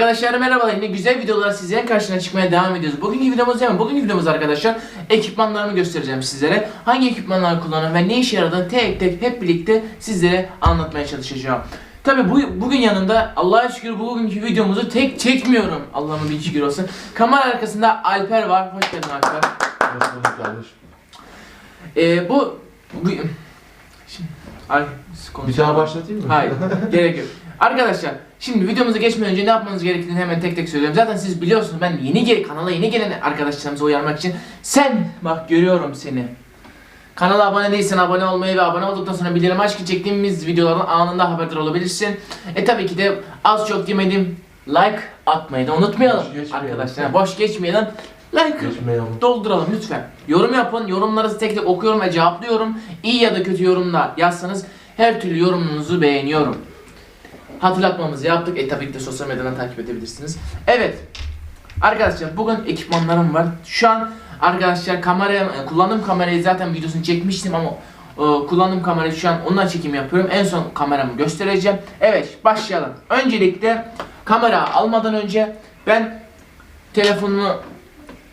Arkadaşlar merhabalar yine güzel videolar sizlerin karşısına çıkmaya devam ediyoruz. Bugünkü videomuz hemen bugünkü videomuz arkadaşlar ekipmanlarımı göstereceğim sizlere. Hangi ekipmanları kullanıyorum ve ne işe yaradığını tek tek hep birlikte sizlere anlatmaya çalışacağım. Tabi bu, bugün yanında Allah'a şükür bu bugünkü videomuzu tek çekmiyorum. Allah'ıma bir şükür olsun. Kamera arkasında Alper var. Hoş geldin Alper. Hoş bulduk. Ee, bu, bu Şimdi, ay, Bir daha başlatayım mı? Hayır, gerek yok. Arkadaşlar, şimdi videomuza geçmeden önce ne yapmanız gerektiğini hemen tek tek söylüyorum. Zaten siz biliyorsunuz ben yeni gel kanala yeni gelen arkadaşlarımızı uyarmak için sen bak görüyorum seni. Kanala abone değilsen abone olmayı ve abone olduktan sonra bildirim aç ki çektiğimiz videolardan anında haberdar olabilirsin. E tabii ki de az çok demedim like atmayı da unutmayalım Boş arkadaşlar. Boş geçmeyelim. Like Geçmeyelim. dolduralım lütfen. Yorum yapın. Yorumları tek tek okuyorum ve cevaplıyorum. İyi ya da kötü yorumlar yazsanız her türlü yorumunuzu beğeniyorum. Hatırlatmamızı yaptık. E tabii ki de sosyal medyadan takip edebilirsiniz. Evet. Arkadaşlar bugün ekipmanlarım var. Şu an arkadaşlar kamera kullandığım kamerayı zaten videosunu çekmiştim ama e, kullandığım kamerayı şu an onunla çekim yapıyorum. En son kameramı göstereceğim. Evet başlayalım. Öncelikle kamera almadan önce ben telefonumu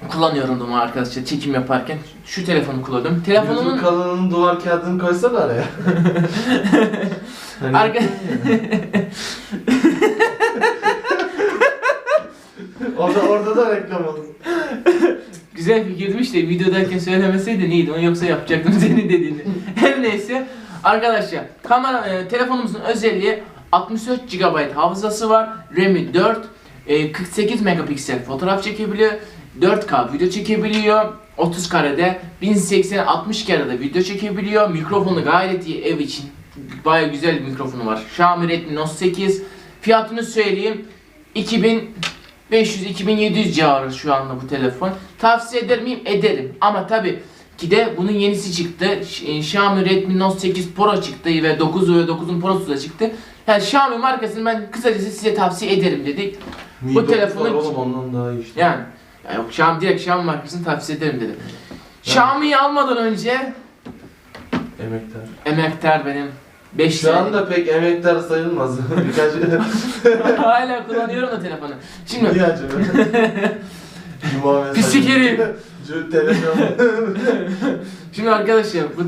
kullanıyordum arkadaşlar çekim yaparken. Şu telefonu kullanıyordum. Telefonumun YouTube kanalının duvar kağıdını koysana araya. hani Arka- orada, orada da reklam olur. Güzel fikirmiş de videodayken söylemeseydin iyiydi. Onu yoksa yapacaktım senin dediğini. Her neyse. Arkadaşlar kamera e, telefonumuzun özelliği 64 GB hafızası var. RAM'i 4. e, 48 megapiksel fotoğraf çekebiliyor. 4K video çekebiliyor. 30 karede 1080 60 karede video çekebiliyor. Mikrofonu gayet iyi ev için. Baya güzel bir mikrofonu var. Xiaomi Redmi Note 8. Fiyatını söyleyeyim. 2000 500-2700 civarı şu anda bu telefon. Tavsiye eder miyim? Ederim. Ama tabi ki de bunun yenisi çıktı. Xiaomi Redmi Note 8 Pro çıktı ve 9 ve 9'un Pro'su da çıktı. Yani Xiaomi markasını ben kısacası size tavsiye ederim dedik. Mi Bu dokuz telefonu- var Oğlum ondan daha iyi işte. Yani ya yok Xiaomi direkt Xiaomi markasını tavsiye ederim dedim. Xiaomi'yi almadan önce Emektar. emektar benim 5 Şu anda pek emektar sayılmaz. Birkaç... hala kullanıyorum da telefonu. Şimdi Niye acaba? Cuma mesajı. Pislik herif. Şu telefon. Şimdi arkadaşlar bu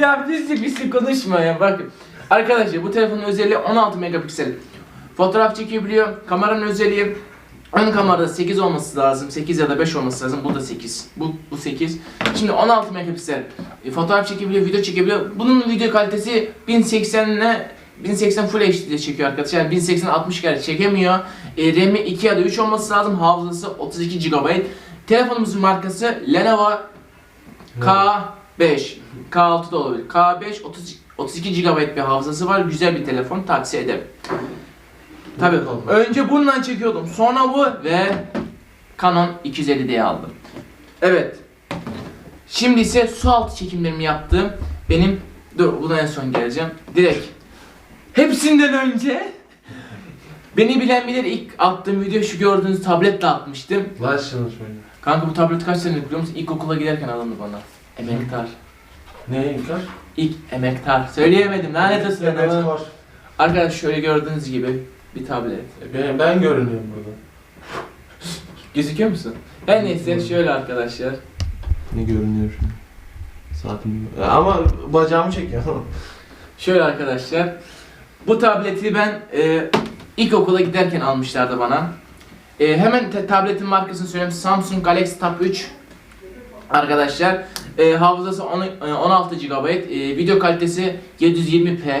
ya pislik pislik konuşma ya bak. Arkadaşlar bu telefonun özelliği 16 megapiksel. Fotoğraf çekebiliyor. Kameranın özelliği ön kamerada 8 olması lazım. 8 ya da 5 olması lazım. Bu da 8. Bu bu 8. Şimdi 16 megapiksel. E, fotoğraf çekebiliyor, video çekebiliyor. Bunun video kalitesi 1080 ile 1080 Full HD'de çekiyor arkadaşlar. Yani 1080 60 kare çekemiyor. E, RAM'i 2 ya da 3 olması lazım. Hafızası 32 GB. Telefonumuzun markası Lenovo K5. K6 da olabilir. K5 30, 32 GB bir hafızası var. Güzel bir telefon. Tavsiye ederim. Tabii. Önce bununla çekiyordum. Sonra bu ve Canon 250D'yi aldım. Evet. Şimdi ise su altı çekimlerimi yaptım. Benim dur buna en son geleceğim. Direkt. Hepsinden önce Beni bilen bilir ilk attığım video şu gördüğünüz tabletle atmıştım. Lan şunu şöyle. Kanka bu tablet kaç senelik biliyor musun? İlkokula giderken alındı bana. Emektar. Ne emektar? İlk emektar. Söyleyemedim lanet olsun. Emektar. Arkadaş şöyle gördüğünüz gibi bir tablet. E, Ben, ben görünüyorum burada. Gözüküyor musun? Her neyse şöyle arkadaşlar. Ne görünüyor an? Saatim Ama bacağımı çekiyor. Şöyle arkadaşlar. Bu tableti ben e, ilkokula giderken almışlardı bana. E, hemen tabletin markasını söyleyeyim. Samsung Galaxy Tab 3. Arkadaşlar. E, hafızası on- e, 16 GB. E, video kalitesi 720p.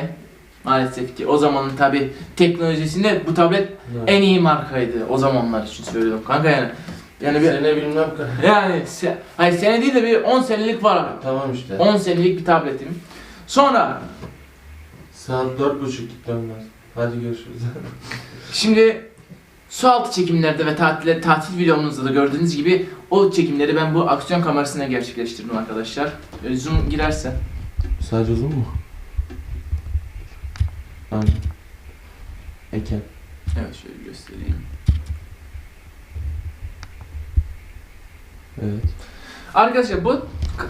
Maalesef ki o zamanın tabi teknolojisinde bu tablet en iyi markaydı o zamanlar için söylüyorum kanka yani. Yani bir, Sene bilmem kaç. yani se, hayır sene değil de bir 10 senelik var abi. Tamam işte. 10 senelik bir tabletim. Sonra Saat dört buçuk gitmem lazım. Hadi görüşürüz. Şimdi su altı çekimlerde ve tatil, tatil videomuzda da gördüğünüz gibi o çekimleri ben bu aksiyon kamerasına gerçekleştirdim arkadaşlar. Zoom girerse. Sadece uzun mu? Aynen. Eken. Evet şöyle göstereyim. Evet. Arkadaşlar bu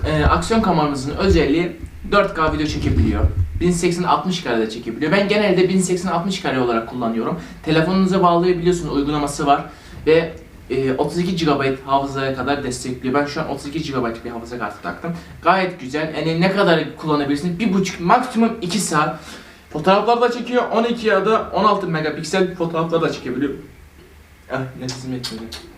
e, aksiyon kameramızın özelliği 4K video çekebiliyor. 1080-60 karede çekebiliyor. Ben genelde 1080-60 kare olarak kullanıyorum. Telefonunuza bağlayabiliyorsunuz uygulaması var ve e, 32 GB hafızaya kadar destekliyor. Ben şu an 32 GB bir hafıza kartı taktım. Gayet güzel. Yani ne kadar kullanabilirsiniz? Bir buçuk maksimum 2 saat. Fotoğraflar da çekiyor. 12 ya da 16 megapiksel fotoğraflar da çekebiliyor. Ah nefesim yetmedi.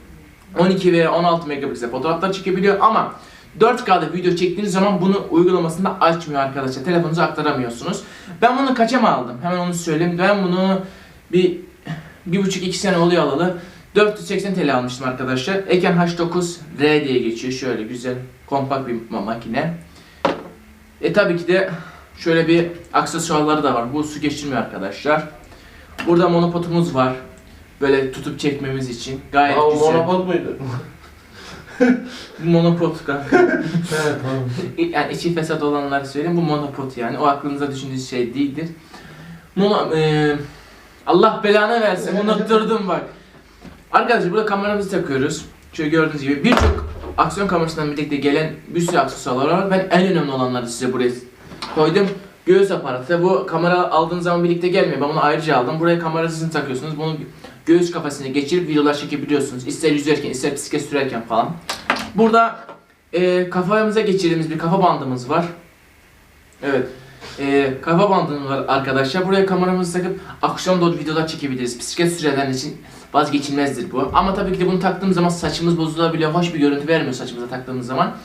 12 veya 16 megapiksel fotoğraflar çekebiliyor ama 4K'da video çektiğiniz zaman bunu uygulamasında açmıyor arkadaşlar. Telefonunuza aktaramıyorsunuz. Ben bunu kaça mı aldım? Hemen onu söyleyeyim. Ben bunu bir bir buçuk iki sene oluyor alalı. 480 TL almıştım arkadaşlar. Eken H9R diye geçiyor. Şöyle güzel kompakt bir ma- makine. E tabii ki de şöyle bir aksesuarları da var. Bu su geçirmiyor arkadaşlar. Burada monopotumuz var. Böyle tutup çekmemiz için. Gayet Aa, güzel. monopod muydu? Monopod kanka. evet tamam. yani içi fesat olanları söyleyeyim. Bu monopod yani. O aklınıza düşündüğünüz şey değildir. Mono, eee, Allah belanı versin. Unutturdum bak. Arkadaşlar burada kameramızı takıyoruz. Şöyle gördüğünüz gibi birçok aksiyon kamerasından birlikte gelen bir sürü aksesuarlar var. Ben en önemli olanları size buraya koydum. Göğüs aparatı. Bu kamera aldığınız zaman birlikte gelmiyor. Ben bunu ayrıca aldım. Buraya kamerasını takıyorsunuz. Bunu göğüs kafasına geçirip videolar çekebiliyorsunuz. İster yüzerken, ister bisiklet sürerken falan. Burada e, kafamıza geçirdiğimiz bir kafa bandımız var. Evet. E, kafa bandımız var arkadaşlar. Buraya kameramızı takıp akşam doğru videolar çekebiliriz. Bisiklet sürenler için vazgeçilmezdir bu. Ama tabii ki de bunu taktığımız zaman saçımız bozulabiliyor. Hoş bir görüntü vermiyor saçımıza taktığımız zaman.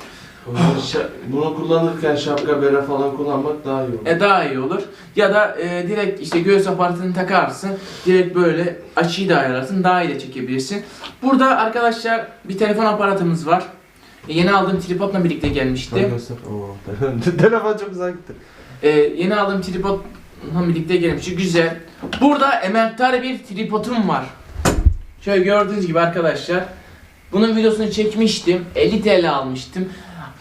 Bunu, şa- bunu kullanırken şapka bere falan kullanmak daha iyi olur. E, daha iyi olur. Ya da e, direkt işte göğüs aparatını takarsın. Direkt böyle açıyı da ayarlarsın. Daha iyi de çekebilirsin. Burada arkadaşlar bir telefon aparatımız var. E, yeni aldığım tripodla birlikte gelmişti. Göster. Oo, Telefon çok güzel gitti. Ee, yeni aldığım tripodla birlikte gelmişti. Güzel. Burada emektar bir tripodum var. Şöyle gördüğünüz gibi arkadaşlar. Bunun videosunu çekmiştim. 50 TL almıştım.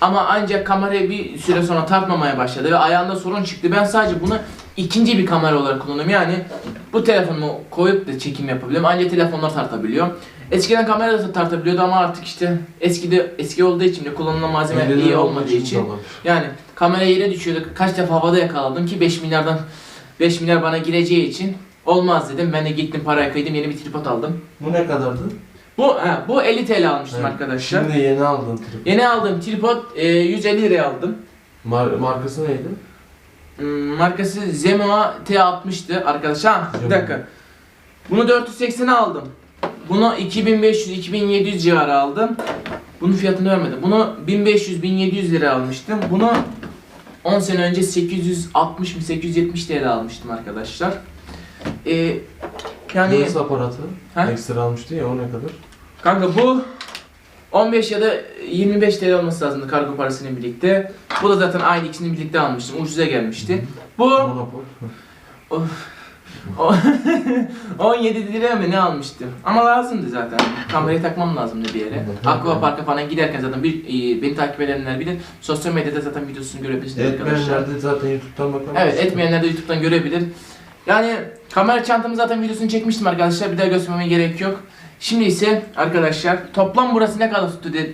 Ama ancak kamerayı bir süre sonra tartmamaya başladı ve ayağında sorun çıktı. Ben sadece bunu ikinci bir kamera olarak kullanıyorum. Yani bu telefonumu koyup da çekim yapabiliyorum. Ancak telefonlar tartabiliyor. Eskiden kamera da tartabiliyordu ama artık işte eskide eski olduğu için de kullanılan malzeme Elli iyi olmadığı için dolar. yani kamera yere düşüyordu. Kaç defa havada yakaladım ki 5 milyardan 5 milyar bana gireceği için olmaz dedim. Ben de gittim parayı kıydım yeni bir tripod aldım. Bu ne kadardı? Bu ha, bu 50 TL almıştım Evet. arkadaşlar. Şimdi yeni aldın trip. Yeni aldığım tripod e, 150 liraya aldım. Mar- markası neydi? Hmm, markası Zemoa T60'tı arkadaşlar. Ha, bir Zemoa. dakika. Bunu 480'e aldım. Bunu 2500-2700 civarı aldım. Bunun fiyatını vermedim. Bunu 1500-1700 lira almıştım. Bunu 10 sene önce 860 mı 870 TL almıştım arkadaşlar. Ee, yani Göğüs aparatı. Ha? Ekstra almıştı ya o ne kadar? kanka bu 15 ya da 25 TL olması lazımdı kargo parasıyla birlikte. Bu da zaten aynı ikisini birlikte almıştım. Ucuza gelmişti. Bu Monopol. O- 17 liraya mı ne almıştım? Ama lazımdı zaten. Kamerayı takmam lazımdı bir yere. Aqua Park'a falan giderken zaten bir e, beni takip edenler bilir. Sosyal medyada zaten videosunu görebilirsiniz arkadaşlar. Etmeyenler de zaten YouTube'dan bakabilir. Evet etmeyenler de YouTube'dan görebilir. Yani kamera çantamı zaten videosunu çekmiştim arkadaşlar. Bir daha göstermeme gerek yok. Şimdi ise arkadaşlar toplam burası ne kadar tuttu diye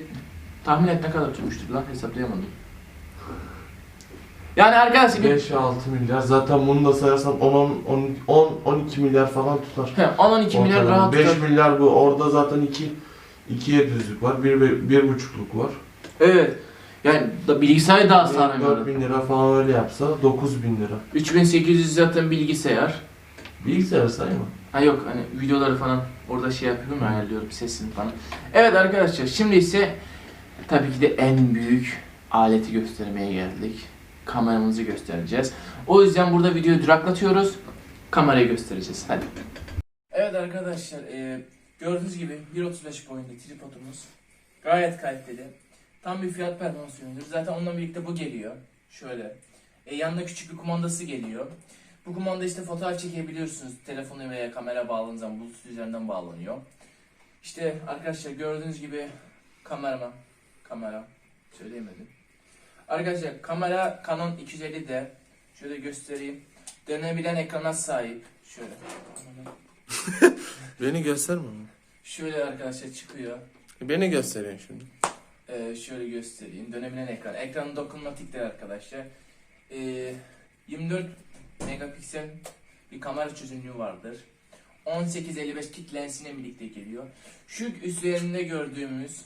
tahmin et ne kadar tutmuştur lan hesaplayamadım. Yani arkadaşlar bir 5-6 milyar. Zaten bunu da sayarsan 10-12 milyar falan tutar. He, 10-12 milyar Ortalama. rahat 5 tutar. milyar bu. Orada zaten 2 2'ye düzlük var. 1 bir, bir buçukluk var. Evet. Yani da bilgisayarı daha sağlam 4 bin lira falan öyle yapsa 9 bin lira. 3800 zaten bilgisayar. Bilgisayar sayma. Ha yok hani videoları falan orada şey yapıyorum ya ayarlıyorum sesini falan. Evet arkadaşlar şimdi ise tabii ki de en büyük aleti göstermeye geldik. Kameramızı göstereceğiz. O yüzden burada videoyu duraklatıyoruz. Kamerayı göstereceğiz. Hadi. Evet arkadaşlar e, gördüğünüz gibi 1.35 boyunda tripodumuz. Gayet kaliteli. Tam bir fiyat performans ürünüdür. Zaten onunla birlikte bu geliyor. Şöyle. E, yanında küçük bir kumandası geliyor. Bu kumanda işte fotoğraf çekebiliyorsunuz. Telefonu veya kamera bağladığınız zaman bluetooth üzerinden bağlanıyor. İşte arkadaşlar gördüğünüz gibi kameraman, kamera söyleyemedim. Arkadaşlar kamera Canon 250D. Şöyle göstereyim. Dönebilen ekrana sahip. Şöyle. Beni gösterme. Şöyle arkadaşlar çıkıyor. Beni gösterin şimdi. Ee, şöyle göstereyim. Dönebilen ekran. Ekran dokunmatiktir arkadaşlar. Ee, 24 megapiksel bir kamera çözünürlüğü vardır. 18-55 kit lensine birlikte geliyor. Şu üzerinde gördüğümüz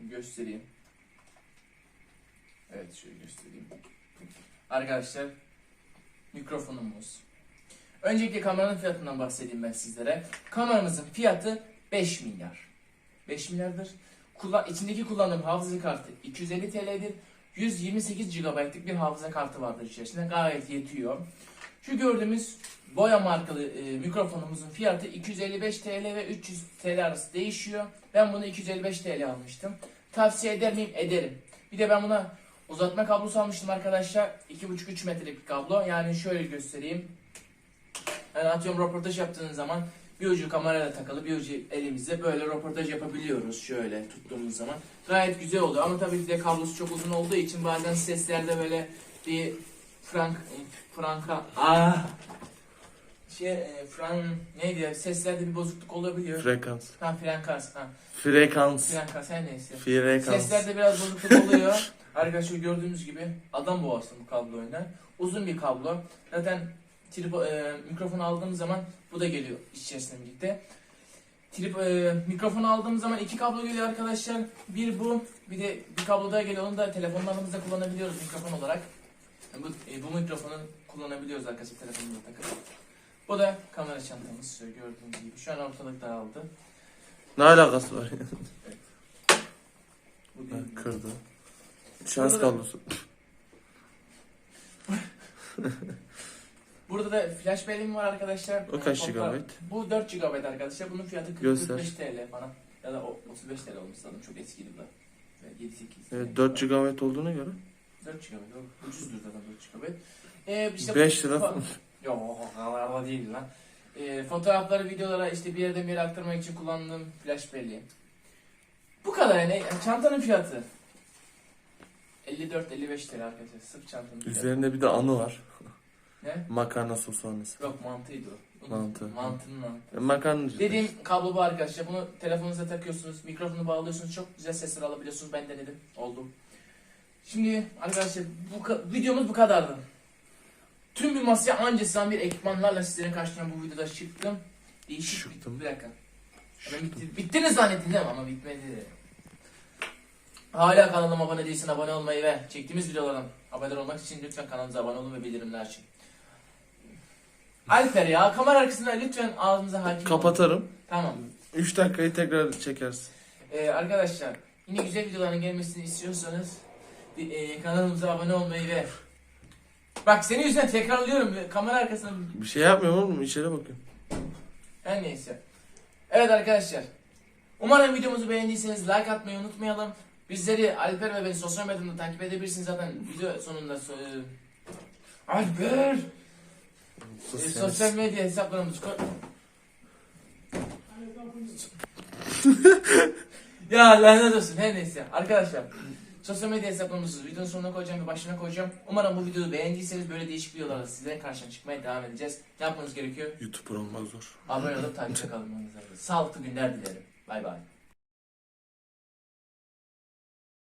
göstereyim. Evet şöyle göstereyim. Arkadaşlar mikrofonumuz. Öncelikle kameranın fiyatından bahsedeyim ben sizlere. Kameramızın fiyatı 5 milyar. 5 milyardır. Kullan içindeki kullandığım hafıza kartı 250 TL'dir. 128 GB'lık bir hafıza kartı vardır içerisinde. Gayet yetiyor. Şu gördüğümüz Boya markalı e, mikrofonumuzun fiyatı 255 TL ve 300 TL arası değişiyor. Ben bunu 255 TL almıştım. Tavsiye eder miyim? Ederim. Bir de ben buna uzatma kablosu almıştım arkadaşlar. 2,5-3 metrelik bir kablo. Yani şöyle göstereyim. Yani atıyorum röportaj yaptığınız zaman bir ucu kamerayla takılı bir ucu elimizde böyle röportaj yapabiliyoruz şöyle tuttuğumuz zaman. Gayet güzel oluyor ama tabii ki de kablosu çok uzun olduğu için bazen seslerde böyle bir frank franka ah şey e, fran neydi ya seslerde bir bozukluk olabiliyor. Frekans. Ha frekans ha Frekans. frekans her neyse. Frekans. Seslerde biraz bozukluk oluyor. Arkadaşlar gördüğünüz gibi adam boğası bu kablo oynar. Uzun bir kablo. Zaten tripo, e, mikrofonu aldığım zaman bu da geliyor içerisinde birlikte. Trip, e, mikrofonu aldığım zaman iki kablo geliyor arkadaşlar. Bir bu, bir de bir kablo daha geliyor. Onu da telefonlarımızda kullanabiliyoruz mikrofon olarak. Yani bu, e, bu mikrofonu kullanabiliyoruz arkadaşlar telefonumuza takıp. Bu da kamera çantamız gördüğünüz gibi. Şu an ortalık dağıldı. Ne alakası var? Bu değil. Ha, Kırdı. Şans kablosu. Burada da flash belleğim var arkadaşlar. O kaç Toplam- GB? Bu 4 GB arkadaşlar. Bunun fiyatı 40 Göster. 45 TL falan. Ya da o- 35 TL olmuş sanırım. Çok eskiydi bu da. 7-8. Evet 4 GB olduğuna göre 4 GB. Ucuzdur zaten 4 GB. Ee, işte 5 lira falan. Yok o kadar da değil lan. Ee, fotoğrafları, videolara işte bir yerden bir yere aktarmak için kullandığım flash belleği. Bu kadar yani. Çantanın fiyatı. 54-55 TL arkadaşlar. Sırf çantanın fiyatı. Üzerinde bir de anı var. Ne? Makarna sosu anısı. Yok mantıydı o. Mantı. Mantının mantı. E, Makarnacı. Dediğim kablo bu arkadaşlar. Bunu telefonunuza takıyorsunuz. Mikrofonu bağlıyorsunuz. Çok güzel sesler alabiliyorsunuz. Ben denedim. Oldu. Şimdi arkadaşlar bu videomuz bu kadardı. Tüm bir masaya anca sığan bir ekipmanlarla sizlerin karşısına bu videoda çıktım. Değişik Çıktım. bir dakika. Bitti, bittiniz zannettim değil mi? Ama bitmedi. Hala kanalıma abone değilsin abone olmayı ve çektiğimiz videolardan haberdar olmak için lütfen kanalımıza abone olun ve bildirimleri açın. Alper ya kamera arkasında lütfen ağzınıza hakim olun. Kapatarım. Tamam. 3 dakikayı tekrar çekersin. Ee, arkadaşlar yine güzel videoların gelmesini istiyorsanız bir, e, kanalımıza abone olmayı ve Bak senin yüzünden tekrarlıyorum kamera arkasında Bir şey yapmıyorum oğlum içeri bakıyorum. her neyse. Evet arkadaşlar. Umarım videomuzu beğendiyseniz like atmayı unutmayalım. Bizleri Alper ve beni sosyal medyada takip edebilirsiniz zaten video sonunda so- e, Alper e, sosyal medya hesaplarımızı koy Ya lanet olsun her neyse arkadaşlar Sosyal medya hesaplarımızı videonun sonuna koyacağım ve başına koyacağım. Umarım bu videoyu beğendiyseniz böyle değişik videolarla sizlerin karşına çıkmaya devam edeceğiz. Ne yapmanız gerekiyor? YouTuber olmak zor. Abone olup takipte kalmanız lazım. Sağlıklı günler dilerim. Bay bay.